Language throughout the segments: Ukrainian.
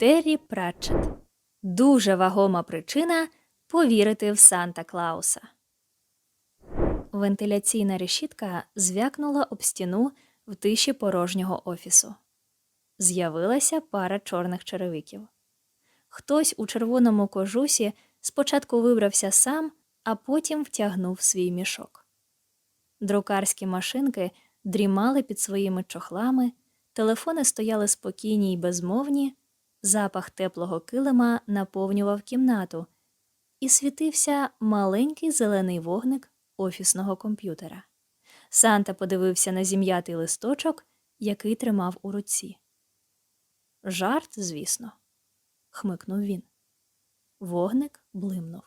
Террі Пратчет. Дуже вагома причина повірити в Санта Клауса. Вентиляційна решітка звякнула об стіну в тиші порожнього офісу. З'явилася пара чорних черевиків. Хтось у червоному кожусі спочатку вибрався сам, а потім втягнув свій мішок. Друкарські машинки дрімали під своїми чохлами, телефони стояли спокійні й безмовні, запах теплого килима наповнював кімнату, і світився маленький зелений вогник офісного комп'ютера. Санта подивився на зім'ятий листочок, який тримав у руці. Жарт, звісно, хмикнув він. Вогник блимнув.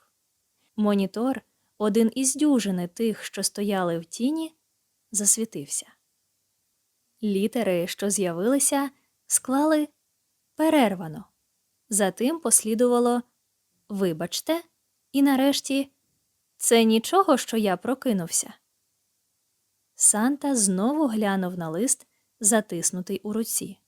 Монітор, один із дюжини тих, що стояли в тіні, засвітився. Літери, що з'явилися, склали перервано. Затим послідувало Вибачте, і нарешті це нічого, що я прокинувся. Санта знову глянув на лист, затиснутий у руці.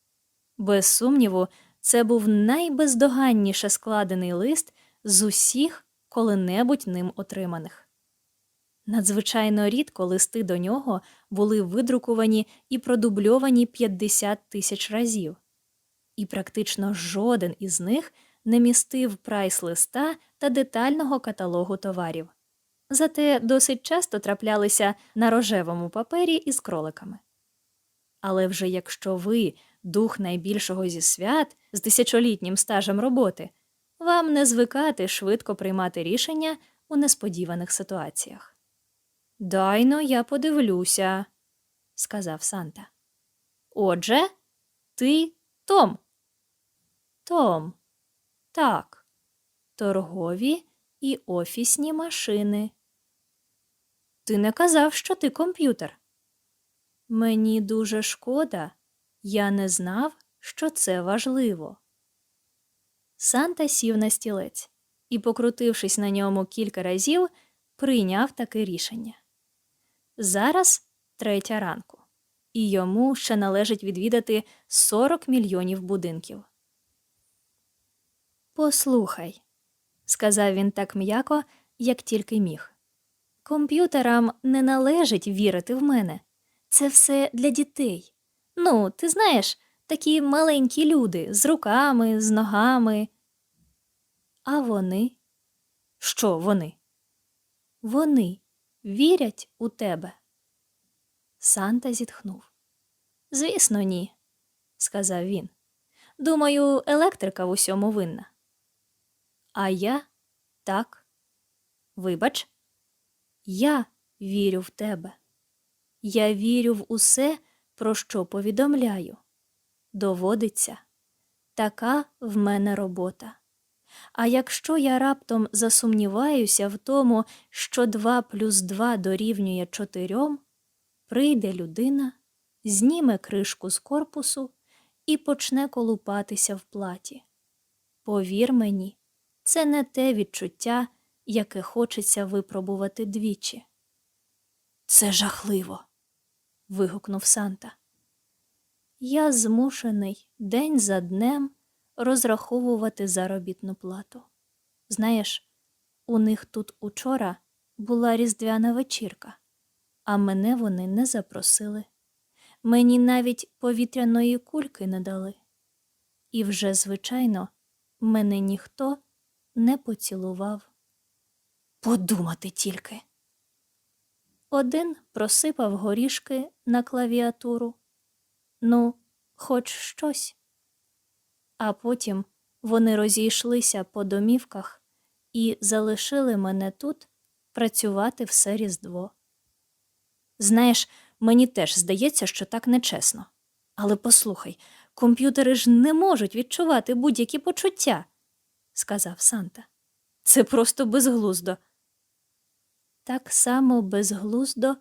Без сумніву, це був найбездоганніше складений лист з усіх коли-небудь ним отриманих. Надзвичайно рідко листи до нього були видрукувані і продубльовані 50 тисяч разів, і практично жоден із них не містив прайс-листа та детального каталогу товарів. Зате досить часто траплялися на рожевому папері із кроликами. Але вже якщо ви дух найбільшого зі свят з тисячолітнім стажем роботи, вам не звикати швидко приймати рішення у несподіваних ситуаціях. Дайно я подивлюся, сказав Санта. Отже, ти Том. Том. Так. Торгові і офісні машини. Ти не казав, що ти комп'ютер. Мені дуже шкода, я не знав, що це важливо. Санта сів на стілець і, покрутившись на ньому кілька разів, прийняв таке рішення. Зараз третя ранку, і йому ще належить відвідати 40 мільйонів будинків. Послухай, сказав він так м'яко, як тільки міг. Комп'ютерам не належить вірити в мене. Це все для дітей. Ну, ти знаєш, такі маленькі люди з руками, з ногами. А вони? Що вони? Вони вірять у тебе. Санта зітхнув. Звісно, ні, сказав він. Думаю, електрика в усьому винна. А я так. Вибач, я вірю в тебе. Я вірю в усе, про що повідомляю. Доводиться, така в мене робота. А якщо я раптом засумніваюся в тому, що 2 плюс 2 дорівнює 4, прийде людина, зніме кришку з корпусу і почне колупатися в платі. Повір мені, це не те відчуття, яке хочеться випробувати двічі. Це жахливо. вигукнув Санта. Я змушений день за днем розраховувати заробітну плату. Знаєш, у них тут учора була різдвяна вечірка, а мене вони не запросили. Мені навіть повітряної кульки не дали. І вже, звичайно, мене ніхто не поцілував. Подумати тільки. Один просипав горішки на клавіатуру. Ну, хоч щось. А потім вони розійшлися по домівках і залишили мене тут працювати все Різдво. Знаєш, мені теж здається, що так нечесно. Але послухай, комп'ютери ж не можуть відчувати будь-які почуття, сказав Санта. Це просто безглуздо. Так само безглуздо,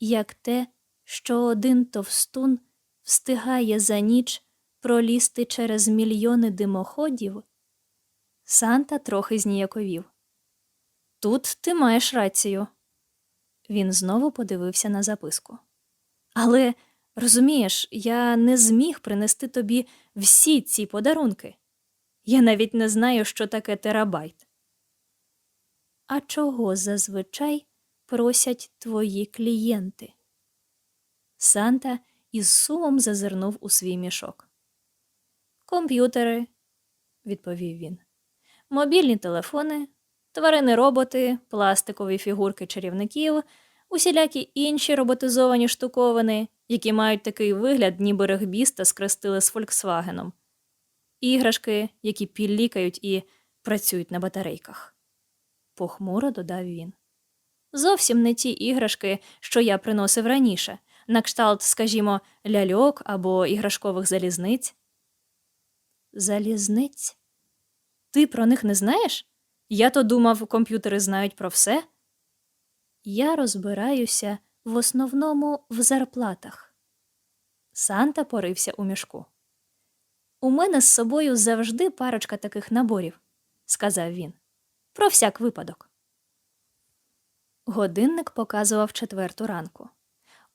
як те, що один товстун встигає за ніч пролізти через мільйони димоходів. Санта трохи зніяковів. Тут ти маєш рацію. Він знову подивився на записку. Але, розумієш, я не зміг принести тобі всі ці подарунки. Я навіть не знаю, що таке терабайт. А чого зазвичай просять твої клієнти? Санта із сумом зазирнув у свій мішок. Комп'ютери, відповів він, мобільні телефони, тварини роботи, пластикові фігурки чарівників, усілякі інші роботизовані штуковини, які мають такий вигляд, ніби регбіста скрестили з Фольксвагеном, іграшки, які піллікають і працюють на батарейках. Похмуро додав він. Зовсім не ті іграшки, що я приносив раніше, на кшталт, скажімо, ляльок або іграшкових залізниць. Залізниць? Ти про них не знаєш? Я то думав, комп'ютери знають про все. Я розбираюся в основному в зарплатах. Санта порився у мішку. У мене з собою завжди парочка таких наборів, сказав він. Про всяк випадок. Годинник показував четверту ранку.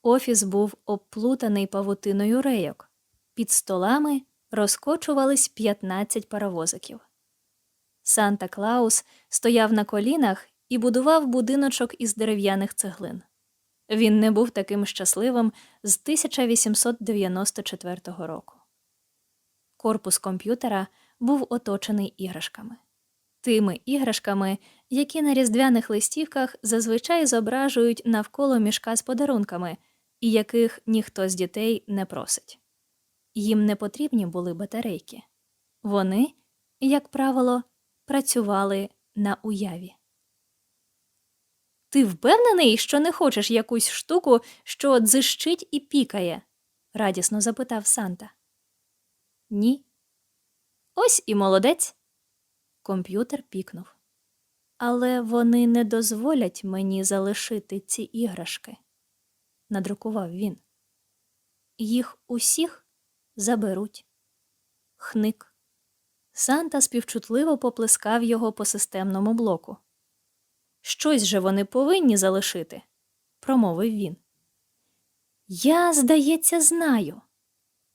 Офіс був обплутаний павутиною рейок. Під столами розкочувались 15 паровозиків. Санта Клаус стояв на колінах і будував будиночок із дерев'яних цеглин. Він не був таким щасливим з 1894 року. Корпус комп'ютера був оточений іграшками. Тими іграшками, які на різдвяних листівках зазвичай зображують навколо мішка з подарунками, і яких ніхто з дітей не просить. Їм не потрібні були батарейки. Вони, як правило, працювали на уяві. Ти впевнений, що не хочеш якусь штуку, що дзищить і пікає? радісно запитав Санта. Ні. Ось і молодець. Комп'ютер пікнув. Але вони не дозволять мені залишити ці іграшки, надрукував він. Їх усіх заберуть. Хник. Санта співчутливо поплескав його по системному блоку. Щось же вони повинні залишити, промовив він. Я, здається, знаю.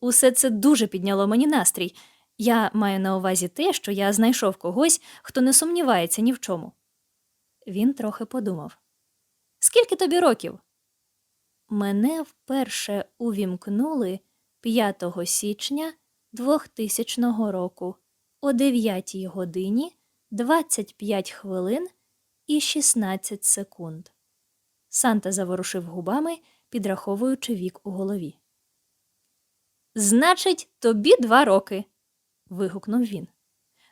Усе це дуже підняло мені настрій. Я маю на увазі те, що я знайшов когось, хто не сумнівається ні в чому. Він трохи подумав. Скільки тобі років? Мене вперше увімкнули 5 січня 2000 року о 9 годині 25 хвилин і 16 секунд. Санта заворушив губами, підраховуючи вік у голові. Значить, тобі два роки. вигукнув він.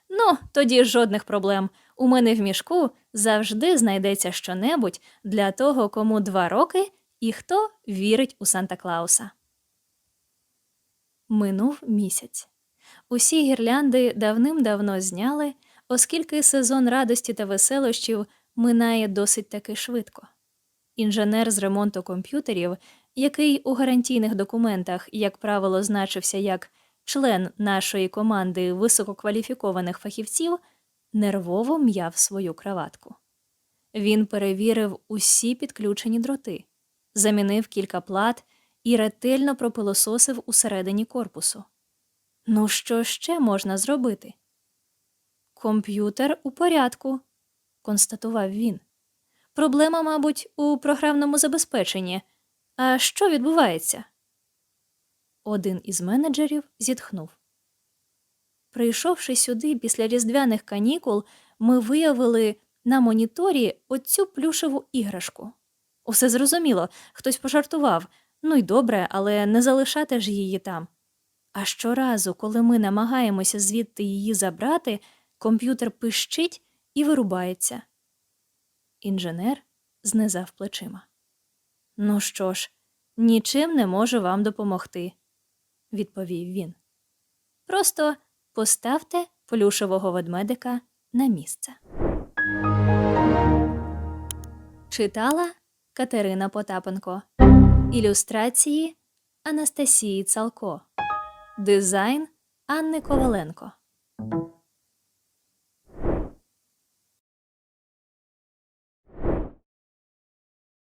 Ну, тоді жодних проблем. У мене в мішку завжди знайдеться щонебудь для того, кому два роки і хто вірить у Санта Клауса. Минув місяць. Усі гірлянди давним-давно зняли, оскільки сезон радості та веселощів минає досить таки швидко. Інженер з ремонту комп'ютерів, який у гарантійних документах, як правило, значився як член нашої команди висококваліфікованих фахівців, нервово м'яв свою краватку. Він перевірив усі підключені дроти, замінив кілька плат і ретельно пропилососив усередині корпусу. Ну, що ще можна зробити? Комп'ютер у порядку, констатував він. Проблема, мабуть, у програмному забезпеченні. А що відбувається? Один із менеджерів зітхнув. Прийшовши сюди після різдвяних канікул, ми виявили на моніторі оцю плюшеву іграшку. Усе зрозуміло, хтось пожартував. Ну й добре, але не залишати ж її там. А щоразу, коли ми намагаємося звідти її забрати, комп'ютер пищить і вирубається. Інженер знизав плечима. Ну що ж, нічим не можу вам допомогти, відповів він. Просто поставте плюшевого ведмедика на місце. Читала Катерина Потапенко. Ілюстрації Анастасії Цалко. Дизайн Анни Коваленко.